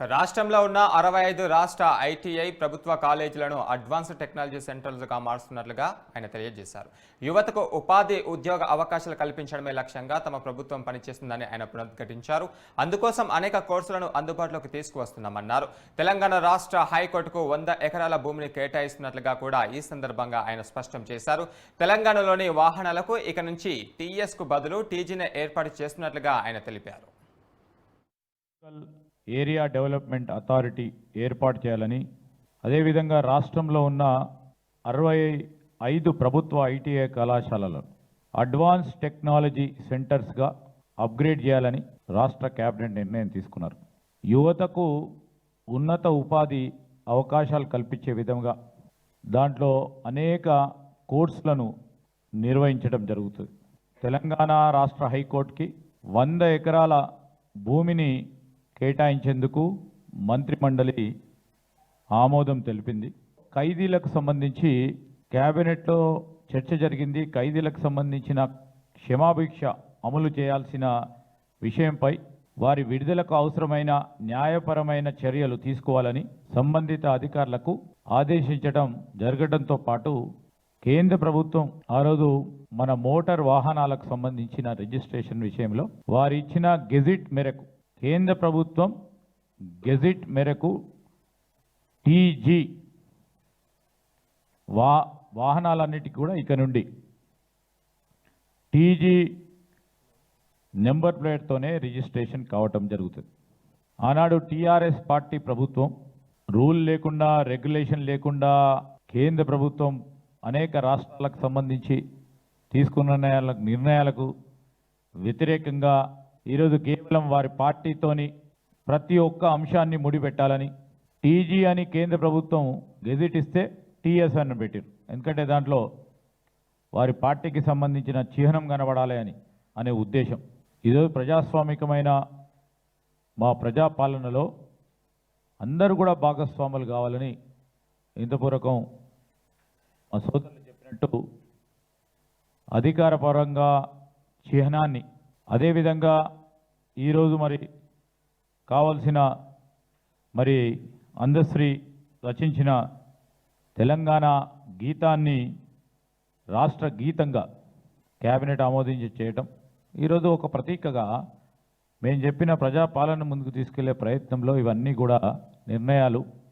రాష్ట్రంలో ఉన్న అరవై ఐదు రాష్ట్ర ఐటీఐ ప్రభుత్వ కాలేజీలను అడ్వాన్స్డ్ టెక్నాలజీ సెంటర్లుగా మారుస్తున్నట్లుగా ఆయన తెలియజేశారు. యువతకు ఉపాధి ఉద్యోగ అవకాశాలు కల్పించడమే లక్ష్యంగా తమ ప్రభుత్వం పనిచేస్తుందని ఆయన పునరుద్ఘటించారు. అందుకోసం అనేక కోర్సులను అందుబాటులోకి తీసుకువస్తున్నామన్నారు. తెలంగాణ రాష్ట్ర హైకోర్టుకు వంద ఎకరాల భూమిని కేటాయిస్తున్నట్లుగా కూడా ఈ సందర్భంగా ఆయన స్పష్టం చేశారు. తెలంగాణలోని వాహనాలకు ఇక నుంచి టీఎస్కు బదులు టీజీని ఏర్పాటు చేస్తున్నట్లుగా ఆయన తెలిపారు. ఏరియా డెవలప్మెంట్ అథారిటీ ఏర్పాటు చేయాలని అదేవిధంగా రాష్ట్రంలో ఉన్న అరవై ఐదు ప్రభుత్వ ఐటీఐ కళాశాలలో అడ్వాన్స్ టెక్నాలజీ సెంటర్స్గా అప్గ్రేడ్ చేయాలని రాష్ట్ర కేబినెట్ నిర్ణయం తీసుకున్నారు. యువతకు ఉన్నత ఉపాధి అవకాశాలు కల్పించే విధంగా దాంట్లో అనేక కోర్సులను నిర్వహించడం జరుగుతుంది. తెలంగాణ రాష్ట్ర హైకోర్టుకి వంద ఎకరాల భూమిని కేటాయించేందుకు మంత్రిమండలి ఆమోదం తెలిపింది. ఖైదీలకు సంబంధించి క్యాబినెట్లో చర్చ జరిగింది. ఖైదీలకు సంబంధించిన క్షమాభిక్ష అమలు చేయాల్సిన విషయంపై వారి విడుదలకు అవసరమైన న్యాయపరమైన చర్యలు తీసుకోవాలని సంబంధిత అధికారులకు ఆదేశించడం జరగడంతో పాటు కేంద్ర ప్రభుత్వం ఆ రోజు మన మోటార్ వాహనాలకు సంబంధించిన రిజిస్ట్రేషన్ విషయంలో వారు ఇచ్చిన గెజిట్ మేరకు కేంద్ర ప్రభుత్వం గెజిట్ మేరకు టీజీ వా వాహనాలన్నిటికీ కూడా ఇక నుండి టీజీ నెంబర్ ప్లేట్తోనే రిజిస్ట్రేషన్ కావటం జరుగుతుంది. ఆనాడు టీఆర్ఎస్ పార్టీ ప్రభుత్వం రూల్ లేకుండా రెగ్యులేషన్ లేకుండా కేంద్ర ప్రభుత్వం అనేక రాష్ట్రాలకు సంబంధించి తీసుకున్న నిర్ణయాలకు నిర్ణయాలకు వ్యతిరేకంగా ఈరోజు కేవలం వారి పార్టీతోని ప్రతి ఒక్క అంశాన్ని ముడిపెట్టాలని టీజీ అని కేంద్ర ప్రభుత్వం గెజిట్ ఇస్తే టీఎస్ అని పెట్టారు. ఎందుకంటే దాంట్లో వారి పార్టీకి సంబంధించిన చిహ్నం కనబడాలి అని అనే ఉద్దేశం. ఈరోజు ప్రజాస్వామికమైన మా ప్రజాపాలనలో అందరూ కూడా భాగస్వాములు కావాలని ఇంతపూర్వకం మా సోదరులు చెప్పినట్టు అధికారపరంగా చిహ్నాన్ని అదేవిధంగా ఈరోజు మరి కావలసిన మరి అందశ్రీ రచించిన తెలంగాణ గీతాన్ని రాష్ట్ర గీతంగా కేబినెట్ ఆమోదించి చేయటం. ఈరోజు ఒక ప్రతీకగా మేము చెప్పిన ప్రజాపాలన ముందుకు తీసుకెళ్ళే ప్రయత్నంలో ఇవన్నీ కూడా నిర్ణయాలు